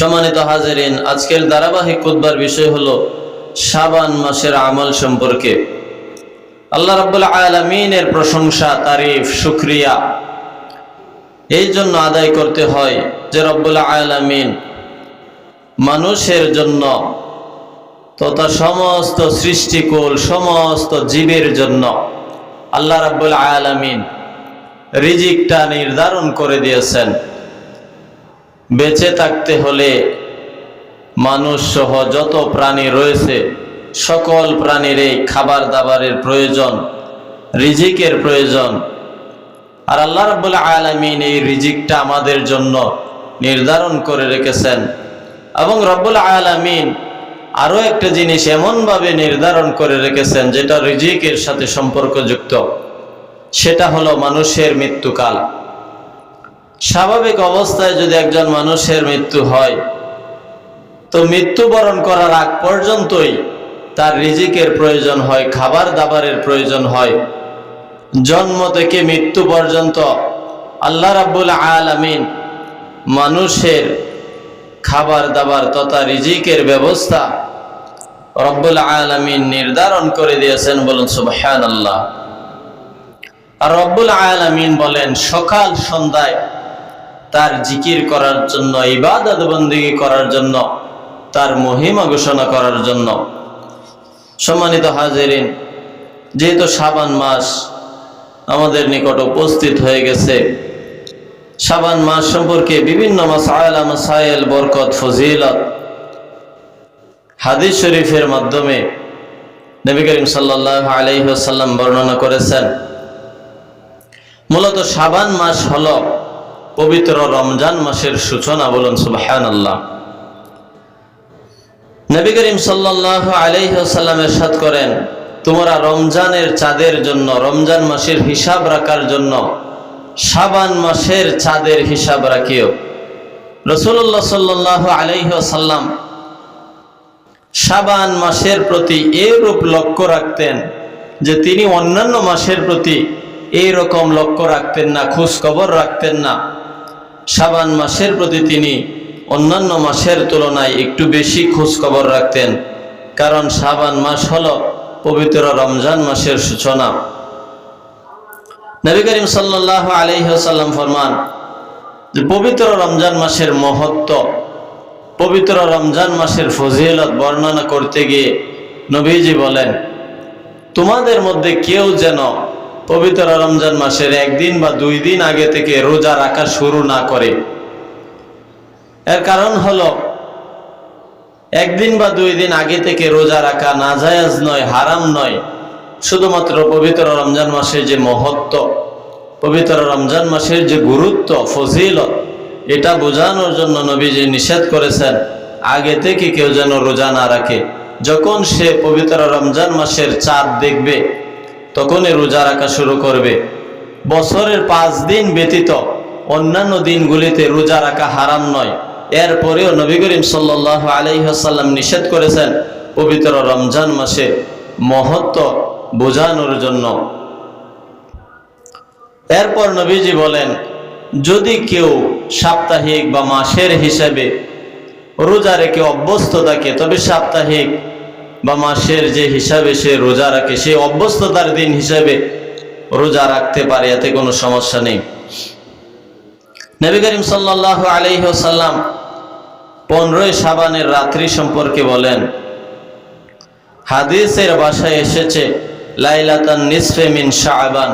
সম্মানিত হাজারিন, আজকের ধারাবাহিক কুদবার বিষয় হলো সাবান মাসের আমল সম্পর্কে। আল্লাহ রাব্বুল আলমিনের প্রশংসা, তারিফ, শুক্রিয়া এই জন্য আদায় করতে হয় যে রব্বুল আলমিন মানুষের জন্য তথা সমস্ত সৃষ্টিকুল, সমস্ত জীবের জন্য আল্লাহ রাব্বুল আলমিন রিজিকটা নির্ধারণ করে দিয়েছেন। বেঁচে থাকতে হলে মানুষ সহ যত প্রাণী রয়েছে, সকল প্রাণীর এই খাবার দাবারের প্রয়োজন, রিজিকের প্রয়োজন। আর আল্লাহ রাব্বুল আলমিন এই রিজিকটা আমাদের জন্য নির্ধারণ করে রেখেছেন। এবং রব্বুল আলমিন আরও একটা জিনিস এমনভাবে নির্ধারণ করে রেখেছেন, যেটা রিজিকের সাথে সম্পর্কযুক্ত। সেটা হলো মানুষের মৃত্যুকাল। স্বাভাবিক অবস্থায় যদি একজন মানুষের মৃত্যু হয়, তো মৃত্যুবরণ করার আগ পর্যন্তই তার রিজিকের প্রয়োজন হয়, খাবার দাবারের প্রয়োজন হয়। জন্ম থেকে মৃত্যু পর্যন্ত আল্লাহ রাব্বুল আলামিন মানুষের খাবার দাবার তথা রিজিকের ব্যবস্থা রব্বুল আলামিন নির্ধারণ করে দিয়েছেন বলুন সুবহান আল্লাহ আর রব্বুল আলামিন বলেন, সকাল সন্ধ্যায় তার জিকির করার জন্য, ইবাদত বন্দিগি করার জন্য, তার মহিমা ঘোষণা করার জন্য। সম্মানিত হাজিরিন, যেহেতু সাবান মাস আমাদের নিকট উপস্থিত হয়ে গেছে সাবান মাস সম্পর্কে বিভিন্ন মাসাইল মাসাইল, বরকত, ফজিলত হাদিস শরীফের মাধ্যমে নবী করিম সাল্লাহ আলাইসাল্লাম বর্ণনা করেছেন। মূলত সাবান মাস হল পবিত্র রমজান মাসের সূচনা বলুন সুবাহান আল্লাহ নবী করিম সাল্লাহ আলাইসাল্লাম এরশাদ করেন, তোমরা রমজানের চাঁদের জন্য, রমজান মাসের হিসাব রাখার জন্য সাবান মাসের চাঁদের হিসাব রাখিও। রসুল্লাহ সাল্লাহ আলাইসাল্লাম সাবান মাসের প্রতি এরূপ লক্ষ্য রাখতেন যে তিনি অন্যান্য মাসের প্রতি এই রকম লক্ষ্য রাখতেন না খোঁজ খবর রাখতেন না। সাবান মাসের প্রতি তিনি অন্যান্য মাসের তুলনায় একটু বেশি খোঁজ খবর রাখতেন, কারণ সাবান মাস হল পবিত্র রমজান মাসের সূচনা। নবী করিম সাল্লাহ আলহ্লাম ফরমান যে পবিত্র রমজান মাসের মহত্ব, পবিত্র রমজান মাসের ফজিলত বর্ণনা করতে গিয়ে নবীজি বলেন, তোমাদের মধ্যে কেউ যেন পবিত্র রমজান মাসের একদিন বা দুই দিন আগে থেকে রোজা রাখা শুরু না করে। এর কারণ হলো, একদিন বা দুই দিন আগে থেকে রোজা রাখা নাজায়াজ নয়, হারাম নয়। শুধুমাত্র পবিত্র রমজান মাসের যে মহত্ব, পবিত্র রমজান মাসের যে গুরুত্ব, ফজিলত, এটা বোঝানোর জন্য নবী যে নিষেধ করেছেন, আগে থেকে কেউ যেন রোজা না রাখে। যখন সে পবিত্র রমজান মাসের চাঁদ দেখবে তখনই রোজা রাখা শুরু করবে। বছরের পাঁচ দিন ব্যতীত অন্যান্য দিনগুলিতে রোজা রাখা হারাম নয়। এরপরেও নবী করিম সাল্লাহ আলহ্লাম নিষেধ করেছেন পবিত্র রমজান মাসে মহত্ব বোঝানোর জন্য। এরপর নবীজি বলেন, যদি কেউ সাপ্তাহিক বা মাসের হিসেবে রোজা রেখে অভ্যস্ত থাকে, তবে সাপ্তাহিক বা মাসের যে হিসাবে সে রোজা রাখে, সে অভ্যস্ততার দিন হিসাবে রোজা রাখতে পারে, এতে কোনো সমস্যা নেই। নবী করিম সাল্লাহ আলহ্লাম পনেরোই সাবানের রাত্রি সম্পর্কে বলেন, হাদিসের বাসায় এসেছে, লাইলাতান নিসফে মিন শাহবান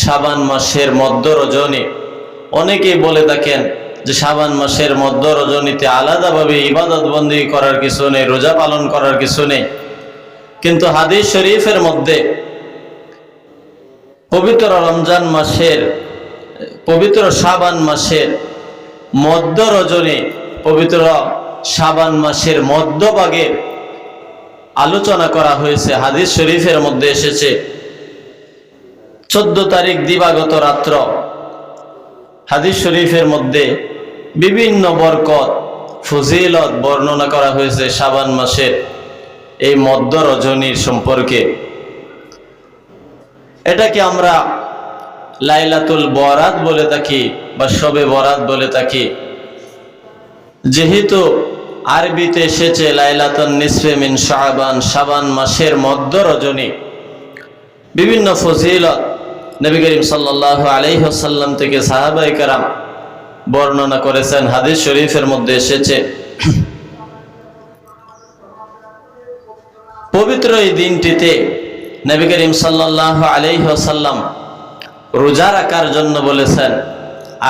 সাবান মাসের মধ্য রজনী অনেকেই বলে থাকেন যে সাবান মাসের মধ্য রজনীতে আলাদাভাবে ইবাদত বন্দি করার কিছু নেই, রোজা পালন করার কিছু নেই। কিন্তু হাদিস শরীফের মধ্যে পবিত্র রমজান মাসের, পবিত্র সাবান মাসের মধ্য রজনী পবিত্র সাবান মাসের মধ্যভাগে আলোচনা করা হয়েছে, হাদিস শরীফের মধ্যে এসেছে। চোদ্দ তারিখ দিবাগত রাত্র হাদিস শরীফের মধ্যে বিভিন্ন বরকত, ফজিলত বর্ণনা করা হয়েছে সাবান মাসের এই মধ্য রজনীর সম্পর্কে। এটাকে আমরা লাইলাতুল বরাত বলে থাকি বা শবে বরাত বলে থাকি। যেহেতু আরবিতে এসেছে লাইলাতুল নিসফে মিন শাবান মাসের মধ্য রজনী। বিভিন্ন ফজিলত নবী করিম সাল্লাহ আলাইহসাল্লাম থেকে সাহাবাই কারাম বর্ণনা করেছেন, হাদিস শরীফের মধ্যে এসেছে। পবিত্র এই দিনটিতে নবী করিম সাল্লাহ আলাইহসাল্লাম রোজা রাখার জন্য বলেছেন,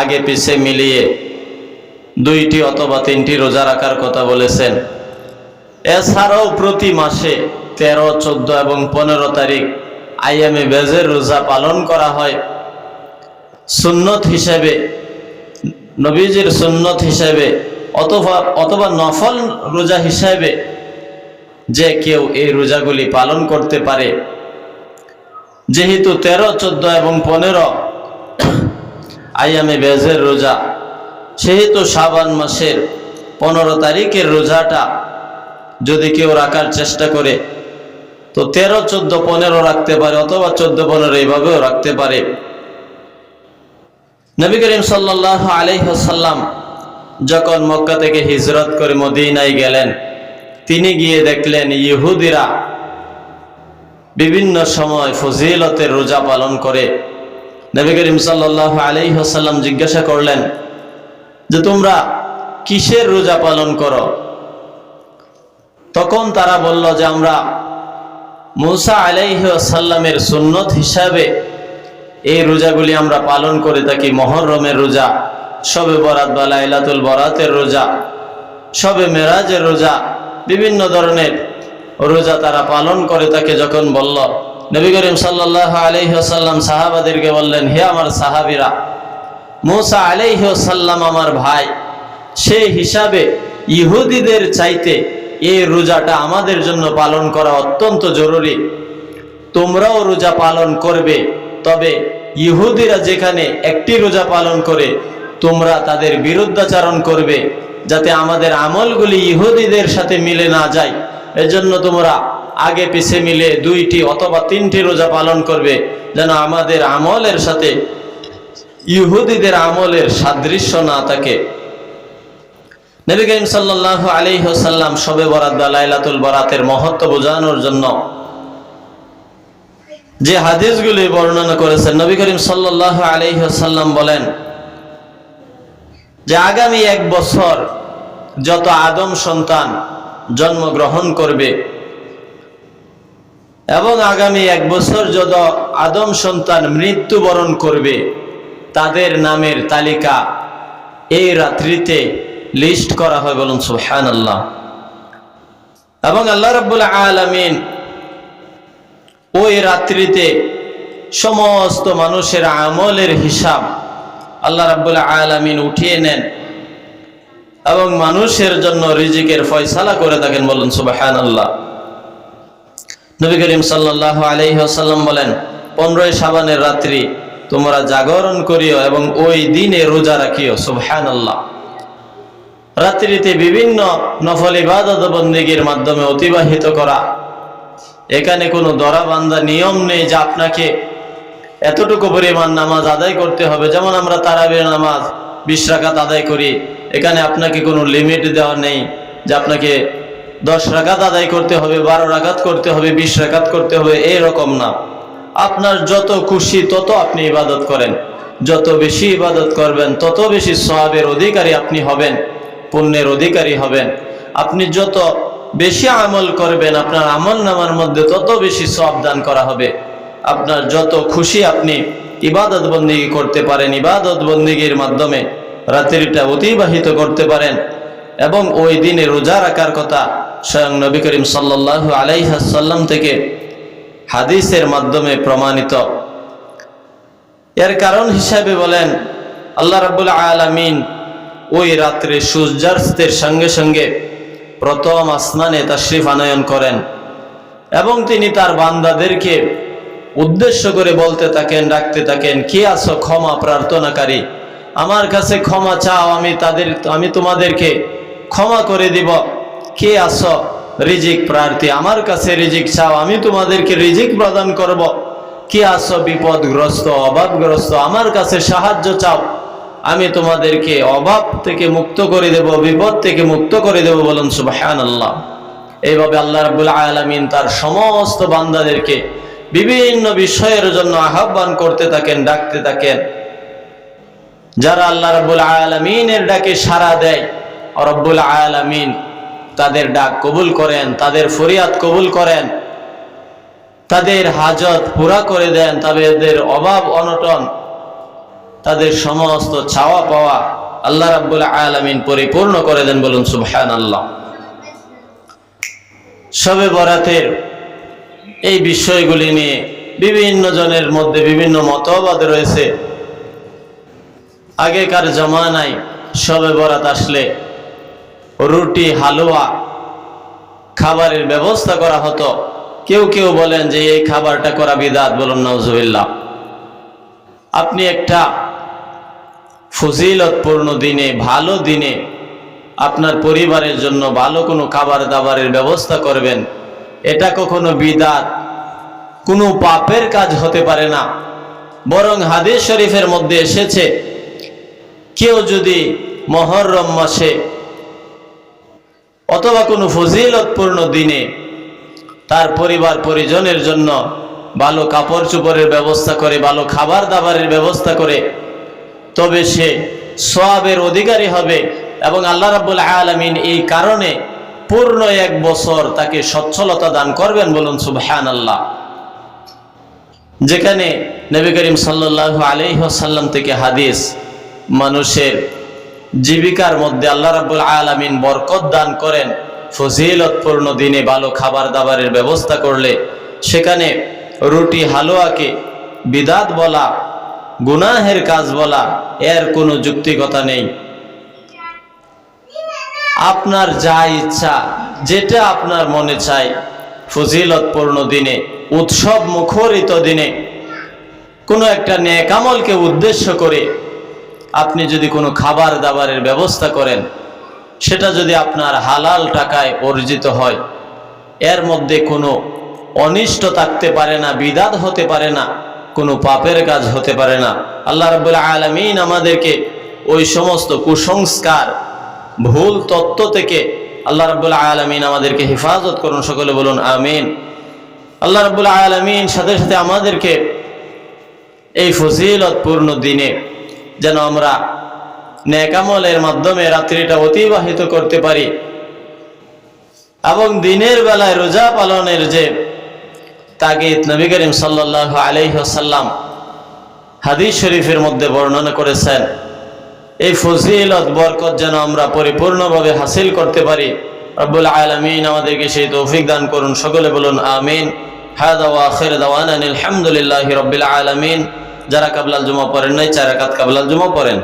আগে পিছে মিলিয়ে দুইটি অথবা তিনটি রোজা রাখার কথা বলেছেন। এছাড়াও প্রতি মাসে তেরো, চোদ্দ এবং পনেরো তারিখ আইএমএ বেজের রোজা পালন করা হয়। সুন্নত হিসেবে নবীজির সুন্নত হিসেবে অথবা অথবা নফল রোজা হিসেবে যে কেউ এই রোজাগুলি পালন করতে পারে। যেহেতু তেরো, চোদ্দ এবং পনেরো আইয়ামে বেজের রোজা, সেহেতু শাবান মাসের পনেরো তারিখের রোজাটা যদি কেউ রাখার চেষ্টা করে, তো তেরো, চোদ্দ, পনেরো রাখতে পারে অথবা চোদ্দ, পনেরো এইভাবেও রাখতে পারে। নবী করিম সাল্লাহ আলহ্লাম যখন মক্কা থেকে হিজরত করে মদিনায় গেলেন, তিনি গিয়ে দেখলেন ইহুদিরা বিভিন্ন সময় ফজিলতের রোজা পালন করে। নবী করিম সাল্লাহ আলহ্লাম জিজ্ঞাসা করলেন যে, তোমরা কিসের রোজা পালন করো? তখন তারা বলল যে, আমরা মুসা আলাইসাল্লামের সুন্নত হিসাবে এই রোজাগুলি আমরা পালন করে থাকি মহরমের রোজা, সবে বরাত বা লাইলাতুল বরাতের রোজা, সবে মেরাজের রোজা, বিভিন্ন ধরনের রোজা তারা পালন করে তাকে যখন বলল, নবী করিম সাল্লাহ আলহ্লাম সাহাবাদেরকে বললেন, হে আমার সাহাবিরা, মুসা আলাইসাল্লাম আমার ভাই, সে হিসাবে ইহুদিদের চাইতে এই রোজাটা আমাদের জন্য পালন করা অত্যন্ত জরুরি। তোমরাও রোজা পালন করবে, তবে ইহুদিরা যেখানে একটি রোজা পালন করে, তোমরা তাদের বিরুদ্ধাচারণ করবে, যাতে আমাদের আমলগুলি ইহুদিদের সাথে মিলে না যায়। এজন্য তোমরা আগে পিছে মিলে দুইটি অথবা তিনটি রোজা পালন করবে, যেন আমাদের আমলের সাথে, ইহুদিদের আমলের সাদৃশ্য না থাকে। নবী করিম সাল্লাহ আলী হোসাল্লাম সবে বরাত বা লাইলাতুল বরাতের মহত্ব বোঝানোর জন্য যে হাদিসগুলি বর্ণনা করেছেন, নবী করিম সাল্লাহ আলী হোসাল্লাম বলেন যে আগামী এক বছর যত আদম সন্তান জন্মগ্রহণ করবে এবং আগামী এক বছর যত আদম সন্তান মৃত্যুবরণ করবে, তাদের নামের তালিকা এই রাত্রিতে লিস্ট করা হয় বলুন সুহান আল্লাহ এবং আল্লাহ রব্বুল আলমিন ওই রাত্রিতে সমস্ত মানুষের আমলের হিসাব আল্লাহ রাব্বুল আলমিন উঠিয়ে নেন এবং মানুষের জন্য রিজিকের ফয়সালা করে থাকেন বলুন সুবাহান আল্লাহ নবী করিম সাল্লাহ আলহিহাসাল্লাম বলেন, পনেরোই সাবানের রাত্রি তোমরা জাগরণ করিও এবং ওই দিনে রোজা রাখিও সুবহান আল্লাহ রাত্রিতে বিভিন্ন নফল ইবাদত বন্দীগীর মাধ্যমে অতিবাহিত করা এখানে কোনো দরাবান্ধা নিয়ম নেই যে আপনাকে এতটুকু পরিমাণ নামাজ আদায় করতে হবে। যেমন আমরা তারাবির নামাজ বিশ রাকাত আদায় করি, এখানে আপনাকে কোনো লিমিট দেওয়া নেই যে আপনাকে দশ রাকাত আদায় করতে হবে, বারো রাকাত করতে হবে, বিশ রাকাত করতে হবে এরকম না। আপনার যত খুশি তত আপনি ইবাদত করেন। যত বেশি ইবাদত করবেন, তত বেশি সবাবের অধিকারী আপনি হবেন, পুণ্যের অধিকারী হবেন। আপনি যত বেশি আমল করবেন, আপনার আমল নামার মধ্যে তত বেশি সব দান করা হবে। আপনার যত খুশি আপনি ইবাদত বন্দিগি করতে পারেন, ইবাদত বন্দিগির মাধ্যমে রাত্রিটা অতিবাহিত করতে পারেন এবং ওই দিনে রোজা রাখার কথা স্বয়ং নবী করিম সাল্লাহ আলাইহাসাল্লাম থেকে হাদিসের মাধ্যমে প্রমাণিত। এর কারণ হিসাবে বলেন, আল্লাহ রাবুল আলমিন ওই রাত্রে সূর্যাস্তের সঙ্গে সঙ্গে প্রথম আসমানে তাশরিফ আনয়ন করেন এবং তিনি তার বান্দাদেরকে উদ্দেশ্য করে বলতে থাকেন, ডাকতে থাকেন, কে আসো ক্ষমা প্রার্থনাকারী? আমার কাছে ক্ষমা চাও, আমি তাদের, আমি তোমাদেরকে ক্ষমা করে দিব। কে আসো রিজিক প্রার্থী? আমার কাছে রিজিক চাও, আমি তোমাদেরকে রিজিক প্রদান করব। কে আসো বিপদগ্রস্ত অভাবগ্রস্ত আমার কাছে সাহায্য চাও। আমি তোমাদেরকে অভাব থেকে মুক্ত করে দেব, বিপদ থেকে মুক্ত করে দেব বলুন সুবাহান আল্লাহ এইভাবে আল্লাহ রাবুল আলমিন তার সমস্ত বান্দাদেরকে বিভিন্ন বিষয়ের জন্য আহ্বান করতে থাকেন, ডাকতে থাকেন। যারা আল্লাহ রব্বুল আলমিনের ডাকে সাড়া দেয়, রব্বুল আলমিন তাদের ডাক কবুল করেন, তাদের ফরিয়াদ কবুল করেন, তাদের হাজত পুরা করে দেন, তাদের অভাব অনটন তাদের সমস্ত চাওয়া পাওয়া আল্লাহ রাব্বুল আলমিন পরিপূর্ণ করে দেন বলুন সুবহান আল্লাহ সবে বরাতের এই বিষয়গুলি নিয়ে বিভিন্ন জনের মধ্যে বিভিন্ন মতবাদ রয়েছে। আগেকার জমানায় সবে বরাত আসলে রুটি, হালুয়া খাবারের ব্যবস্থা করা হতো। কেউ কেউ বলেন যে এই খাবারটা করা বিদাত বলুন নজুবিল্লাহ আপনি একটা ফজিলতপূর্ণ দিনে, ভালো দিনে আপনার পরিবারের জন্য ভালো কোনো খাবার দাবারের ব্যবস্থা করবেন। এটা কখনো বিদাত, কোনো পাপের কাজ হতে পারে না। বরং হাদিস শরীফের মধ্যে এসেছে, কেউ যদি মহরম মাসে অথবা কোনো ফজিলতপূর্ণ দিনে তার পরিবার পরিজনের জন্য ভালো কাপড় চোপড়ের ব্যবস্থা করে, ভালো খাবার দাবারের ব্যবস্থা করে তবে সে সোয়াবের অধিকারী হবে এবং আল্লাহ রাবুল আলমিন এই কারণে পূর্ণ এক বছর তাকে সচ্ছলতা দান করবেন বলুন সুবহান আল্লাহ যেখানে নবী করিম সাল্লাহ আলহ্লাম থেকে হাদিস, মানুষের জীবিকার মধ্যে আল্লাহ রাবুল আলমিন বরকত দান করেন, ফজিলতপূর্ণ দিনে ভালো খাবার দাবারের ব্যবস্থা করলে সেখানে রুটি হালুয়াকে বিদাত বলা গুনাহের কাজ বলা, এর কোনো যুক্তিকতা নেই। আপনার যা ইচ্ছা, যেটা আপনার মনে চায় ফজিলতপূর্ণ দিনে, উৎসব মুখরিত দিনে, কোনো একটা নেকামলকে উদ্দেশ্য করে আপনি যদি কোনো খাবার দাবারের ব্যবস্থা করেন, সেটা যদি আপনার হালাল টাকায় অর্জিত হয়, এর মধ্যে কোনো অনিষ্ট থাকতে পারে না, বিদাত হতে পারে না কোনো পাপের কাজ হতে পারে না। আল্লাহ রবুল্লা আলমিন আমাদেরকে ওই সমস্ত কুসংস্কার, ভুল তত্ত্ব থেকে আল্লাহ রবুল্লা আলমিন আমাদেরকে হেফাজত করুন। সকলে বলুন, আমিন। আল্লাহ রবুল্লা আলমিন সাথে সাথে আমাদেরকে এই ফজিলতপূর্ণ দিনে যেন আমরা নেকামলের মাধ্যমে রাত্রিটা অতিবাহিত করতে পারি এবং দিনের বেলায় রোজা পালনের যে তাগিদ নবী করিম সাল্লাহ আলহ্লাম হাদিস শরীফের মধ্যে বর্ণনা করেছেন, এই ফজিলত, বরকত যেন আমরা পরিপূর্ণভাবে হাসিল করতে পারি। রব্বুল আলমিন আমাদেরকে সেই তৌফিক দান করুন। সকলে বলুন, আমিন। আলহামদুলিল্লাহ রবিল আলমিন। যারা কাবলাল জুমা পড়েন নাই, চার কাত কাবলাল জুমা পড়েন।